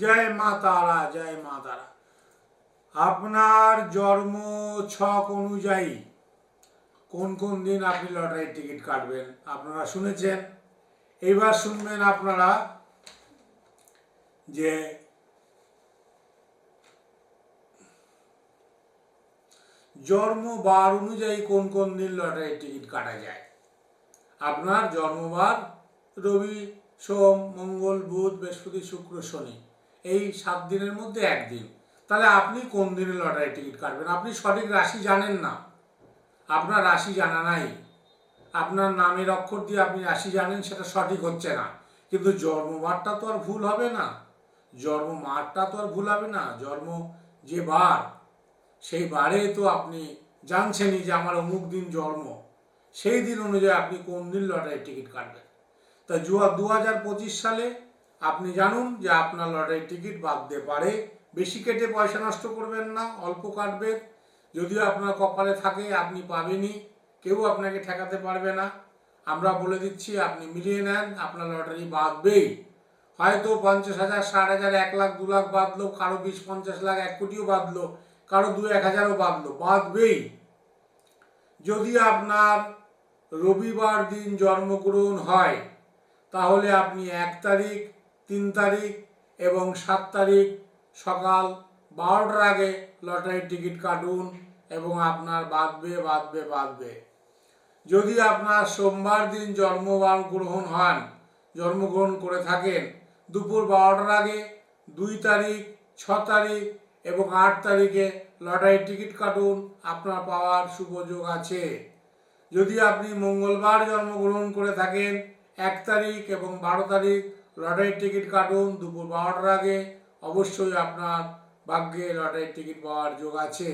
জয় মা তারা, জয় মা তারা। আপনার জন্ম ছক অনুযায়ী কোন কোন দিন আপনি লটারির টিকিট কাটবেন, আপনারা শুনেছেন? এইবার শুনবেন আপনারা যে জন্ম বার অনুযায়ী কোন কোন দিন লটারির টিকিট কাটা যায়। আপনার জন্মবার রবি, সোম, মঙ্গল, বুধ, বৃহস্পতি, শুক্র, শনি। এই সাত দিনের মধ্যে একদিন। তাহলে আপনি কোন দিনে লটারি টিকিট কাটবেন? আপনি সঠিক রাশি জানেন না। আপনার রাশি জানা নাই। আপনার নামের অক্ষর দিয়ে আপনি রাশি জানেন, সেটা সঠিক হচ্ছে না। কিন্তু জন্মবারটা তো আর ভুল হবে না। জন্ম মারটা তো আর ভুল হবে না। জন্ম যে বার, সেই বারে তো আপনি জানছেনই যে আমার অমুক দিন জন্ম। সেই দিন অনুযায়ী আপনি কোন দিন লটারির টিকিট কাটবেন? তা জুয়া দু হাজার পঁচিশ সালে আপনি জানুন যে আপনার লটারির টিকিট বাঁধতে পারে। বেশি কেটে পয়সা নষ্ট করবেন না, অল্প কাটবেন যদিও আপনার কপালে থাকে, আপনি পাবেনই। কেউ আপনাকে ঠেকাতে পারবে না। আমরা বলে দিচ্ছি, আপনি মিলিয়ে নেন, আপনার লটারি বাঁধবেই। হয়তো পঞ্চাশ হাজার, ষাট হাজার, এক লাখ, দু লাখ বাঁধলো, কারও বিশ, পঞ্চাশ লাখ, এক কোটিও বাঁধলো, কারও দু, এক হাজারও বাঁধলো, বাঁধবেই। যদি আপনার রবিবার দিন জন্মগ্রহণ হয়, তাহলে আপনি এক তারিখ তিন তারিখ এবং সাত তারিখ সকাল বারোটার আগে লটারির টিকিট কাটুন এবং আপনার বাঁধবে বাঁধবে বাঁধবে। যদি আপনার সোমবার দিন জন্মবার গ্রহণ হন, জন্মগ্রহণ করে থাকেন, দুপুর বারোটার আগে দুই তারিখ, ছ তারিখ এবং আট তারিখে লটারির টিকিট কাটুন, আপনার পাওয়ার সুযোগ আছে। যদি আপনি মঙ্গলবার জন্মগ্রহণ করে থাকেন, এক তারিখ এবং বারো তারিখ লটারির টিকিট কাটুন, দুপুর বারোটার আগে। অবশ্যই আপনার ভাগ্যে লটারির টিকিট পাওয়ার যোগ আছে।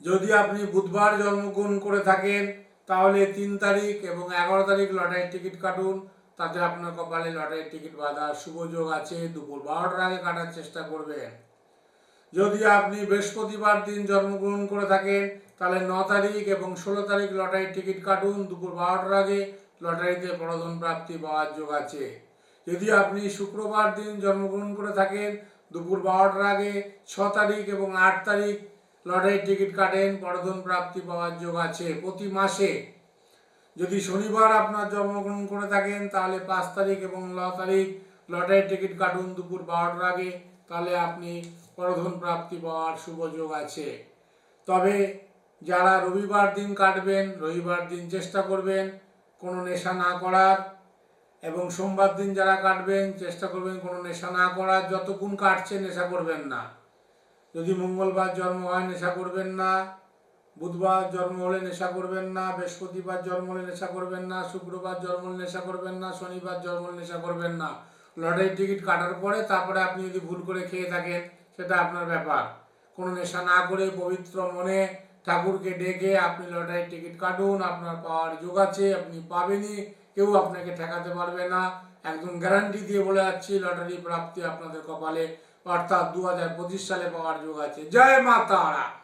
যদি আপনি বুধবার জন্মগ্রহণ করে থাকেন, তাহলে তিন তারিখ এবং এগারো তারিখ লটারির টিকিট কাটুন। তাতে আপনার কপালে লটারির টিকিট বাঁধার শুভ যোগ আছে। দুপুর বারোটার আগে কাটার চেষ্টা করবেন। যদি আপনি বৃহস্পতিবার দিন জন্মগ্রহণ করে থাকেন, তাহলে ন তারিখ এবং ষোলো তারিখ লটারির টিকিট কাটুন। দুপুর বারোটার আগে লটারিতে প্রণোদন প্রাপ্তি পাওয়ার যোগ আছে। যদি আপনি শুক্রবার দিন জন্মগ্রহণ করে থাকেন, দুপুর বারোটার আগে ছ তারিখ এবং আট তারিখ লটারির টিকিট কাটেন প্রণোদন প্রাপ্তি পাওয়ার যোগ আছে প্রতি মাসে। যদি শনিবার আপনার জন্মগ্রহণ করে থাকেন, তাহলে পাঁচ তারিখ এবং ন তারিখ লটারির টিকিট কাটুন দুপুর বারোটার আগে, তাহলে আপনি প্রধন প্রাপ্তি পাওয়ার শুভ যোগ আছে। তবে যারা রবিবার দিন কাটবেন, রবিবার দিন চেষ্টা করবেন কোনো নেশা না করার এবং সোমবার দিন যারা কাটবেন, চেষ্টা করবেন কোনো নেশা না করার, যতক্ষণ কাটছে নেশা করবেন না। যদি মঙ্গলবার জন্ম হয়, নেশা করবেন না। বুধবার জন্ম হলে নেশা করবেন না। বৃহস্পতিবার জন্ম হলে নেশা করবেন না। শুক্রবার জন্ম হলে নেশা করবেন না। শনিবার জন্ম হলে নেশা করবেন না। লটারির টিকিট কাটার পরে তারপরে আপনি যদি ভুল করে খেয়ে থাকেন, সেটা আপনার ব্যাপার। কোনো নেশা না করে পবিত্র মনে ঠাকুরকে ডেকে আপনি লটারির টিকিট কাটুন, আপনার পাওয়ার যোগ আছে, আপনি পাবেনই। কেউ আপনাকে ঠেকাতে পারবে না। একদম গ্যারান্টি দিয়ে বলে যাচ্ছি, লটারি প্রাপ্তি আপনাদের কপালে, অর্থাৎ দু হাজার পঁচিশ সালে পাওয়ার যোগ আছে। জয় মা তারা।